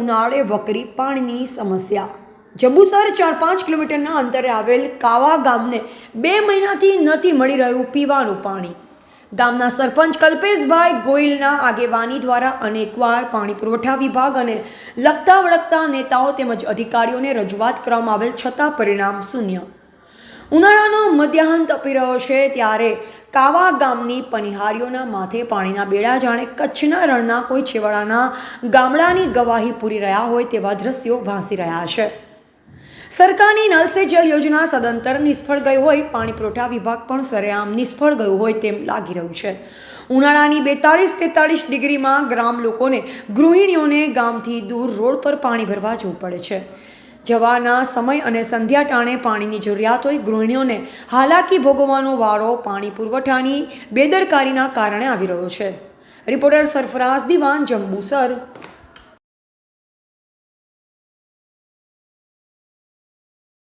ઉનાળે વકરી પાણીની સમસ્યા. જંબુસર ચાર પાંચ કિલોમીટરના અંતરે આવેલ કાવા ગામને બે મહિનાથી નથી મળી રહ્યું પીવાનું પાણી. ગામના સરપંચ કલ્પેશભાઈ ગોયલના આગેવાની દ્વારા અનેકવાર પાણી પુરવઠા વિભાગ અને લગતા વળગતા નેતાઓ તેમજ અધિકારીઓને રજૂઆત કરવામાં આવેલ છતાં પરિણામ શૂન્ય. ઉનાળાનો મધ્યાહન તપી રહ્યો છે ત્યારે કાવા ગામની પનિહારીઓના માથે પાણીના બેડા જાણે કચ્છના રણના કોઈ છેવાડાના ગામડાની ગવાહી પૂરી રહ્યા હોય તેવા દ્રશ્યો ભાસી રહ્યા છે. સરકારની નલ સે જલ યોજના સદંતર નિષ્ફળ ગઈ હોય, પાણી પુરવઠા વિભાગ પણ સરેઆમ નિષ્ફળ ગયું હોય તેમ લાગી રહ્યું છે. ઉનાળાની બેતાળીસ તેતાળીસ ડિગ્રીમાં ગ્રામ લોકોને ગૃહિણીઓને ગામથી દૂર રોડ પર પાણી ભરવા જવું પડે છે. જવાના સમય અને સંધ્યા ટાણે પાણીની જરૂરિયાત હોય ગૃહિણીઓને હાલાકી ભોગવવાનો વારો પાણી પુરવઠાની બેદરકારીના કારણે આવી રહ્યો છે. રિપોર્ટર સરફરાઝ દિવાન જંબુસર.